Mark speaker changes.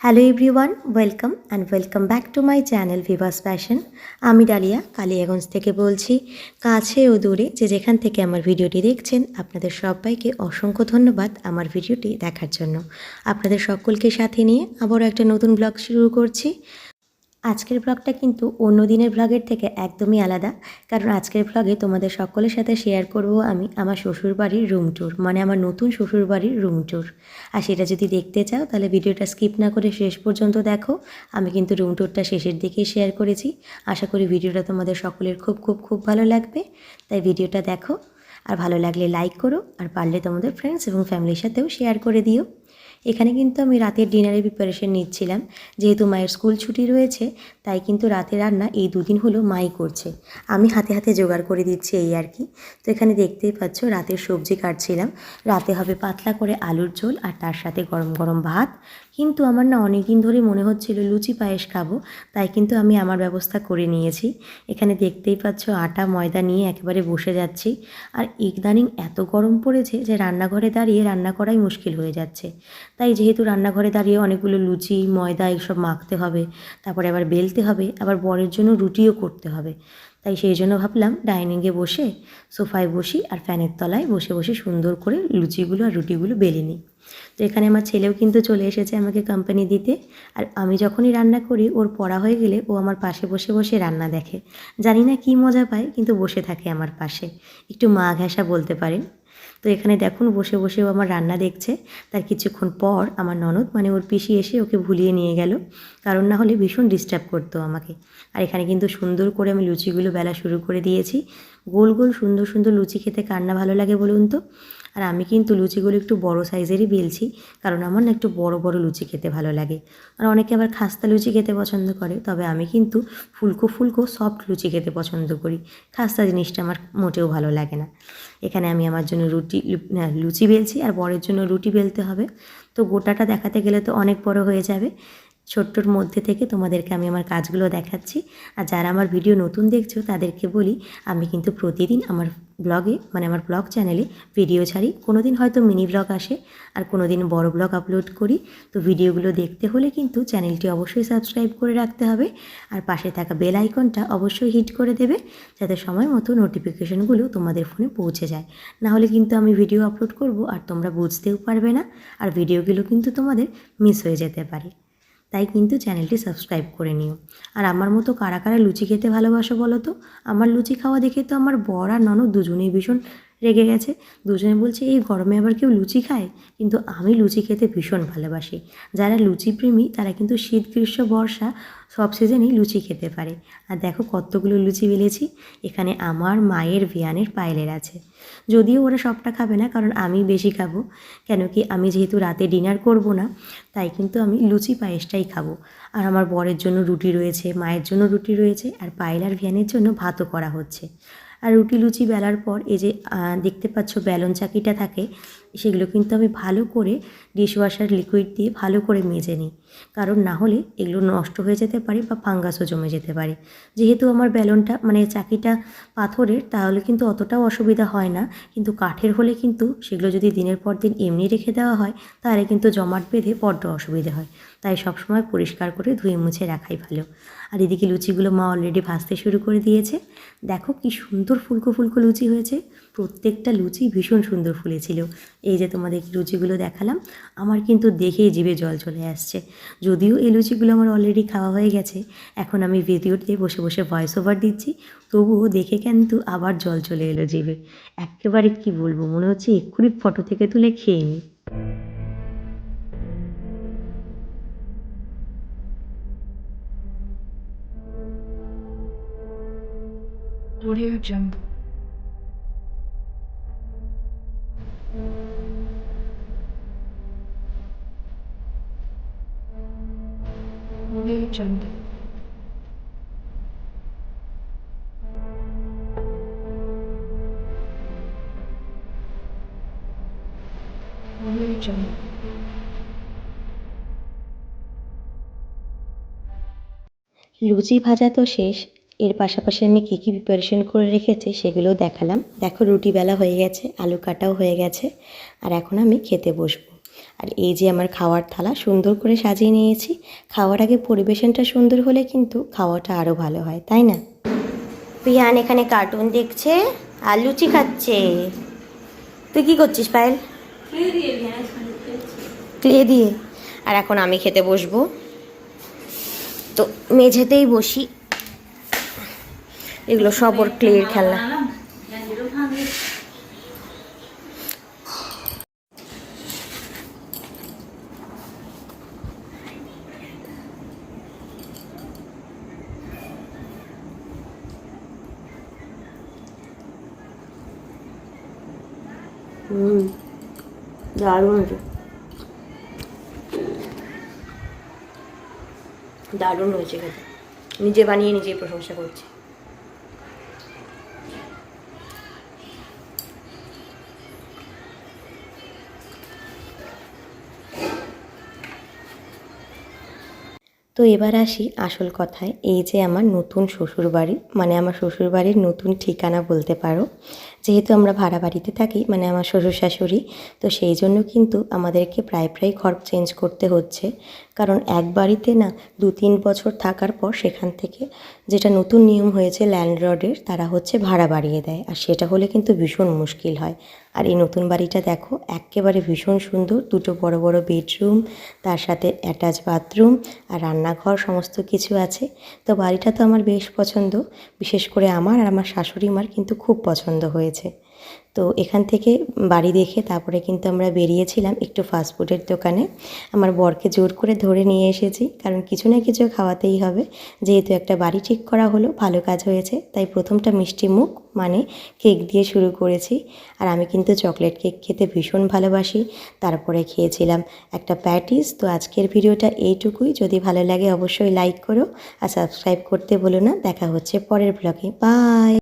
Speaker 1: Hello everyone welcome and welcome back to my channel Vivas fashion আমি ডালিয়া কালিয়াগঞ্জ থেকে বলছি। কাছে ও দূরে যে যেখান থেকে আমার ভিডিওটি দেখছেন, আপনাদের সবাইকে অসংখ্য ধন্যবাদ আমার ভিডিওটি দেখার জন্য। আপনাদের সকলকে সাথে নিয়ে আবারও একটা নতুন ব্লগ শুরু করছি। আজকের ব্লগটা কিন্তু অন্য দিনের ব্লগের থেকে একদমই আলাদা। কারণ আজকের ব্লগে তোমাদের সকলের সাথে শেয়ার করব আমি আমার শ্বশুরবাড়ির রুম ট্যুর মানে আমার নতুন শ্বশুরবাড়ির রুম ট্যুর আর সেটা যদি দেখতে চাও, তাহলে ভিডিওটা স্কিপ না করে শেষ পর্যন্ত দেখো। আমি কিন্তু রুম ট্যুরটা শেষের দিকেই শেয়ার করেছি। আশা করি ভিডিওটা তোমাদের সকলের খুব খুব খুব ভালো লাগবে। তাই ভিডিওটা দেখো। আর ভালো লাগলে লাইক করো, আর পারলে তোমাদের ফ্রেন্ডস এবং ফ্যামিলির সাথেও শেয়ার করে দিও। এখানে কিন্তু আমি রাতের ডিনারের প্রিপারেশন নিচ্ছিলাম। যেহেতু মায়ের স্কুল ছুটি রয়েছে, তাই কিন্তু রাতে রান্না এই দুদিন হলো মাই করছে। আমি হাতে হাতে জোগাড় করে দিচ্ছি এই আর কি। তো এখানে দেখতেই পাচ্ছ, রাতের সবজি কাটছিলাম। রাতে হবে পাতলা করে আলুর ঝোল আর তার সাথে গরম গরম ভাত। কিন্তু আমার না অনেক দিন ধরে মনে হচ্ছিল লুচি পায়েস খাব, তাই কিন্তু আমি আমার ব্যবস্থা করে নিয়েছি। এখানে দেখতেই পাচ্ছ, আটা, ময়দা নিয়ে একেবারে বসে যাচ্ছি। আর ইদানিং এত গরম পড়েছে যে রান্নাঘরে দাঁড়িয়ে রান্না করাই মুশকিল হয়ে যাচ্ছে। তাই যেহেতু রান্নাঘরে দাঁড়িয়ে অনেকগুলো লুচি, ময়দা এইসব মাখতে হবে, তারপরে আবার বেলতে হবে, আবার বরের জন্য রুটিও করতে হবে। তাই সেই জন্য ভাবলাম ডাইনিংয়ে বসে, সোফায় বসি আর ফ্যানের তলায় বসে বসে সুন্দর করে লুচিগুলো আর রুটিগুলো বেলে নিই। তো এখানে আমার ছেলেও কিন্তু চলে এসেছে আমাকে কোম্পানি দিতে, আর আমি যখনই রান্না করি ওর পড়া হয়ে গেলে ও আমার পাশে বসে বসে রান্না দেখে। জানি না কী মজা পায়, কিন্তু বসে থাকে আমার পাশে। একটু মা ঘেঁষা বলতে পারেন। তো এখানে দেখুন বসে বসেও আমার রান্না দেখছে। তার কিছুক্ষণ পর আমার ননদ মানে ওর পিসি এসে ওকে ভুলিয়ে নিয়ে গেল। কারণ না হলে ভীষণ ডিস্টার্ব করতো আমাকে। আর এখানে কিন্তু সুন্দর করে আমি লুচিগুলো বেলা শুরু করে দিয়েছি। গোল গোল সুন্দর সুন্দর লুচি খেতে কান্না ভালো লাগে বলুন তো? আর আমি কিন্তু লুচিগুলো একটু বড় সাইজেরই বেলছি, কারণ আমার না একটু বড় বড় লুচি খেতে ভালো লাগে। আর অনেকে আবার খাস্তা লুচি খেতে পছন্দ করে, তবে আমি কিন্তু ফুলকো ফুলকো সফট লুচি খেতে পছন্দ করি। খাস্তা জিনিসটা আমার মোটেও ভালো লাগে না। এখানে আমি আমার জন্য রুটি লুচি বেলছি, আর বরের জন্য রুটি বেলতে হবে। তো গোটাটা দেখাতে গেলে তো অনেক বড় হয়ে যাবে। ছোট্টর মধ্যে থেকে তোমাদেরকে আমি আমার কাজগুলো দেখাচ্ছি। আর যারা আমার ভিডিও নতুন দেখছ, তাদেরকে বলি, আমি কিন্তু প্রতিদিন আমার ব্লগে মানে আমার ব্লগ চ্যানেলে ভিডিও ছাড়ি। কোনো দিন হয়তো মিনি ব্লগ আসে, আর কোনো দিন বড় ব্লগ আপলোড করি। তো ভিডিওগুলো দেখতে হলে কিন্তু চ্যানেলটি অবশ্যই সাবস্ক্রাইব করে রাখতে হবে। আর পাশে থাকা বেল আইকনটা অবশ্যই হিট করে দেবে, যাতে সময় মতো নোটিফিকেশনগুলো তোমাদের ফোনে পৌঁছে যায়। না হলে কিন্তু আমি ভিডিও আপলোড করব, আর তোমরা বুঝতেও পারবে না, আর ভিডিওগুলো কিন্তু তোমাদের মিস হয়ে যেতে পারে। তাই কিন্তু চ্যানেলটি সাবস্ক্রাইব করে নিও। আর আমার মতো কারা কারা লুচি খেতে ভালোবাসো বলো তো? আমার লুচি খাওয়া দেখে তো আমার বর আর ননদ দুজনেই ভীষণ রেগে গেছে। দুজনে বলছে, এই গরমে আবার কেউ লুচি খায়? কিন্তু আমি লুচি খেতে ভীষণ ভালোবাসি। যারা লুচি প্রেমী তারা কিন্তু শীত, গ্রীষ্ম, বর্ষা সব সিজনেই লুচি খেতে পারে। আর দেখো কতগুলো লুচি বেলেছি। এখানে আমার মায়ের ভিয়ানের পায়েলের আছে। যদিও ওরা সবটা খাবে না, কারণ আমি বেশি খাব। কেন কি আমি যেহেতু রাতে ডিনার করব না, তাই কিন্তু আমি লুচি পায়েসটাই খাব। আর আমার বরের জন্য রুটি রয়েছে, মায়ের জন্য রুটি রয়েছে, আর পায়েল আর ভিয়ানের জন্য ভাতও করা হচ্ছে। আর রুটি লুচি বেলার পর এই যে দেখতে পাচ্ছ বেলন চাকিটা থাকে সেগুলো কিন্তু আমি ভালো করে ডিশওয়াশার লিকুইড দিয়ে ভালো করে মেজে নিই। কারণ না হলে এগুলো নষ্ট হয়ে যেতে পারে বা ফাঙ্গাসও জমে যেতে পারে। যেহেতু আমার ব্যালনটা মানে চাকিটা পাথরের, তাহলে কিন্তু অতটাও অসুবিধা হয় না। কিন্তু কাঠের হলে কিন্তু সেগুলো যদি দিনের পর দিন এমনি রেখে দেওয়া হয়, তাহলে কিন্তু জমাট বেঁধে বড্ড অসুবিধে হয়। তাই সবসময় পরিষ্কার করে ধুয়ে মুছে রাখাই ভালো। আর এদিকে লুচিগুলো মা অলরেডি ভাজতে শুরু করে দিয়েছে। দেখো কি সুন্দর ফুলকো ফুলকো লুচি হয়েছে। প্রত্যেকটা লুচি ভীষণ সুন্দর ফুলেছিল। এই যে তোমাদের লুচিগুলো দেখালাম, আমার কিন্তু দেখেই জিভে জল চলে আসছে। যদিও এই লুচিগুলো আমার অলরেডি খাওয়া হয়ে গেছে, এখন আমি ভিডিওতে বসে বসে ভয়েস ওভার দিচ্ছি, তবুও দেখে কিন্তু আবার জল চলে এলো জিভে। একেবারে কি বলব, মনে হচ্ছে এক্ষুনি ফটো থেকে তুলে খেয়ে নিই।
Speaker 2: Audio Jungle. Audio Jungle.
Speaker 1: লুচি ভাজা তো শেষ। এর পাশাপাশি আমি কী কী প্রিপারেশন করে রেখেছি সেগুলোও দেখালাম। দেখো রুটি বেলা হয়ে গেছে, আলু কাটাও হয়ে গেছে, আর এখন আমি খেতে বসবো। আর এই যে আমার খাওয়ার থালা সুন্দর করে সাজিয়ে নিয়েছি, খাওয়ার আগে পরিবেশনটা সুন্দর হলে কিন্তু খাওয়াটা আরও ভালো হয়, তাই না? পিয়ান এখানে কার্টুন দেখছে আর লুচি খাচ্ছে। তুই কি করছিস, পায়েল? ক্লে দিয়ে। আর এখন আমি খেতে বসবো। তো মেঝেতেই বসি। এগুলো সব ওর ক্লের খেলনা। হুম, দারুণ দারুণ হয়েছে খেতে। নিজে বানিয়ে নিজেই প্রশংসা করছি। তো এবার আসি আসল কথায়, এই যে আমার নতুন শ্বশুরবাড়ি মানে আমার শ্বশুরবাড়ির নতুন ঠিকানা বলতে পারো যেহেতু আমরা ভাড়া বাড়িতে থাকি মানে আমার শ্বশুর শাশুড়ি তো সেই জন্য কিন্তু আমাদেরকে প্রায় প্রায় ঘর চেঞ্জ করতে হচ্ছে। কারণ এক বাড়িতে না দু তিন বছর থাকার পর সেখান থেকে যেটা নতুন নিয়ম হয়েছে ল্যান্ডলর্ডের তারা হচ্ছে ভাড়া বাড়িয়ে দেয়। আর সেটা হলে কিন্তু ভীষণ মুশকিল হয়। আর এই নতুন বাড়িটা দেখো একেবারে ভীষণ সুন্দর। দুটো বড় বড় বেডরুম তার সাথে অ্যাটাচ বাথরুম আর রান্নাঘর সমস্ত কিছু আছে। তো বাড়িটা তো আমার বেশ পছন্দ। বিশেষ করে আমার আর আমার শাশুড়ি মার কিন্তু খুব পছন্দ হয়েছে। তো এখান থেকে বাড়ি দেখে তারপরে কিন্তু আমরা বেরিয়েছিলাম একটু ফাস্টফুডের দোকানে। আমার বরকে জোর করে ধরে নিয়ে এসেছি, কারণ কিছু না কিছু খাওয়াতেই হবে। যেহেতু একটা বাড়ি ঠিক করা হলো, ভালো কাজ হয়েছে, তাই প্রথমটা মিষ্টি মুখ মানে কেক দিয়ে শুরু করেছি। আর আমি কিন্তু চকলেট কেক খেতে ভীষণ ভালোবাসি। তারপরে খেয়েছিলাম একটা প্যাটিস তো আজকের ভিডিওটা এইটুকুই। যদি ভালো লাগে অবশ্যই লাইক করো আর সাবস্ক্রাইব করতে বলো না। দেখা হচ্ছে পরের ব্লগে বাই